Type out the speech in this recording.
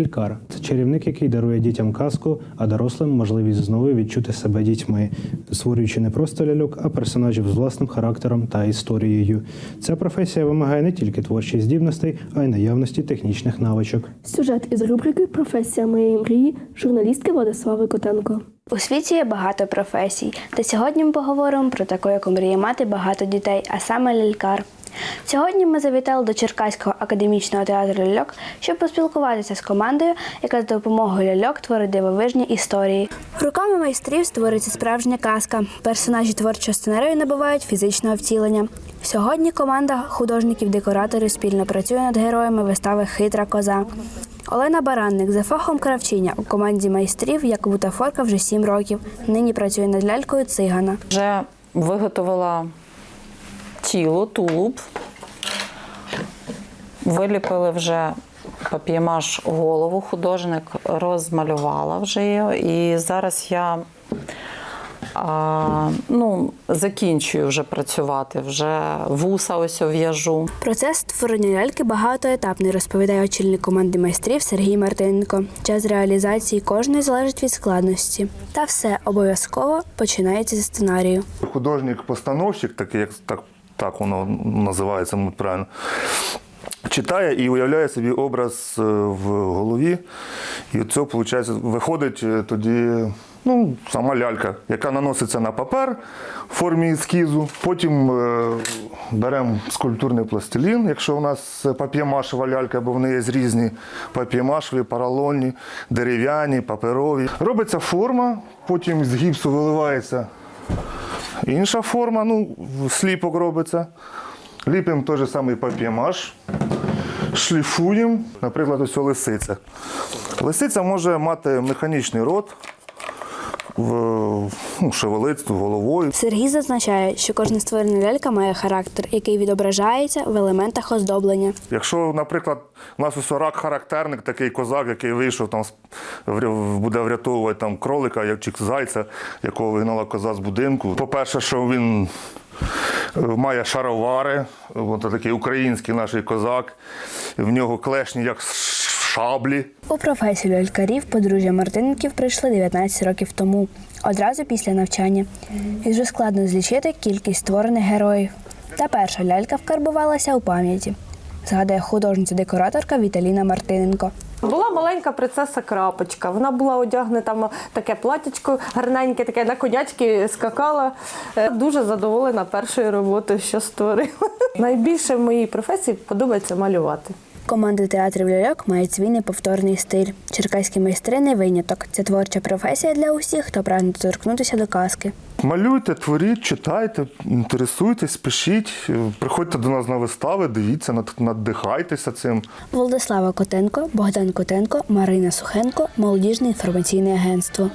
Лялькар це чарівник, який дарує дітям казку, а дорослим можливість знову відчути себе дітьми, створюючи не просто ляльок, а персонажів з власним характером та історією. Ця професія вимагає не тільки творчих здібностей, а й наявності технічних навичок. Сюжет із рубрики Професія моєї мрії журналістки Владислави Котенко. У світі є багато професій, та сьогодні ми поговоримо про таку, яку мріє мати багато дітей, а саме лялькар. Сьогодні ми завітали до Черкаського академічного театру ляльок, щоб поспілкуватися з командою, яка з допомогою ляльок творить дивовижні історії. Руками майстрів створюється справжня казка. Персонажі творчого сценарію набувають фізичного втілення. Сьогодні команда художників-декораторів спільно працює над героями вистави Хитра коза. Олена Баранник за фахом кравчиня у команді майстрів, як бутафорка вже 7 років. Нині працює над лялькою цигана. Вже виготовила тіло, тулуб. Виліпили вже пап'ємаш голову, художник розмалювала вже її. І зараз я а, ну, закінчую вже працювати, вже вуса ось в'яжу. Процес створення ляльки багатоетапний, розповідає очільник команди майстрів Сергій Мартиненко. Час реалізації кожної залежить від складності. Та все обов'язково починається зі сценарію. Художник-постановщик, такий, як так, так воно називається мабуть, правильно. Читає і уявляє собі образ е, в голові. І це, виходить, виходить е, тоді ну, сама лялька, яка наноситься на папер в формі ескізу. Потім е, беремо скульптурний пластилін, якщо у нас пап'ємашева лялька, бо вони є різні пап'ємашеві, паралонні, дерев'яні, паперові. Робиться форма, потім з гіпсу виливається Інша форма, ну, сліпок робиться. Ліпимо той же самий пап'ємаш, шліфуємо, наприклад, ось лисиця. Лисиця може мати механічний рот, ну, шевелить головою. Сергій зазначає, що кожна створена лялька має характер, який відображається в елементах оздоблення. Якщо, наприклад, у нас ось рак характерник, такий козак, який вийшов, там, буде врятовувати там, кролика як- чи зайця, якого вигнала коза з будинку. По-перше, що він е, має шаровари, от такий український наш козак, в нього клешні як шаблі. У професію лялькарів подружжя Мартинників прийшли 19 років тому, одразу після навчання. І вже складно злічити кількість створених героїв. Та перша лялька вкарбувалася у пам'яті, згадує художниця-декораторка Віталіна Мартиненко. Була маленька принцеса крапочка. Вона була одягнена в таке платячко гарненьке, таке на конячки скакала. Е, Дуже задоволена першою роботою, що створила. Найбільше в моїй професії подобається малювати. Команда театрів ляльок має свій неповторний стиль. Черкаські майстри не виняток. Це творча професія для усіх, хто прагне доторкнутися до казки. Малюйте, творіть, читайте, інтересуйтесь, пишіть, приходьте до нас на вистави, дивіться, над- надихайтеся цим. Владислава Котенко, Богдан Котенко, Марина Сухенко, молодіжне інформаційне агентство.